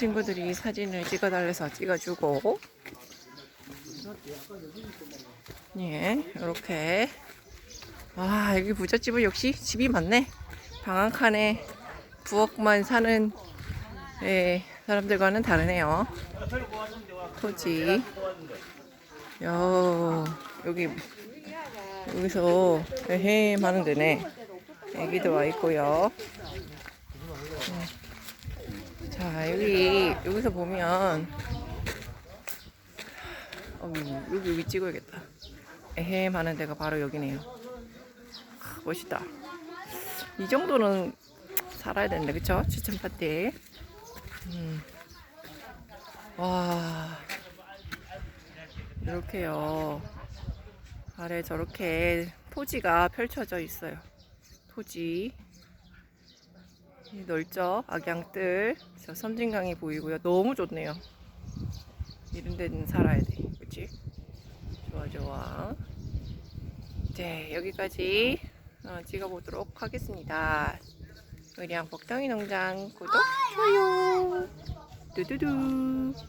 친구들이 사진을 찍어달래서 찍어주고. 예 이렇게. 와 여기 부잣집은 역시 집이 많네. 방 한 칸에 부엌만 사는 예, 사람들과는 다르네요. 토지. 야 여기 여기서 헤헴 하는 데네. 애기도 와 있고요 자 여기 여기서 보면 어, 여기 여기 찍어야겠다. 에헴 하는 데가 바로 여기네요. 하, 멋있다. 이 정도는 살아야 되는데 그쵸? 추천 파티. 음. 와 이렇게요. 아래 저렇게 토지가 펼쳐져 있어요. 토지. 이 넓죠? 악양뜰. 저 섬진강이 보이고요. 너무 좋네요. 이런 데는 살아야 돼. 그치? 좋아, 좋아. 네, 여기까지 어, 찍어보도록 하겠습니다. 의량 복덩이 농장 구독, 좋아요. 두두두.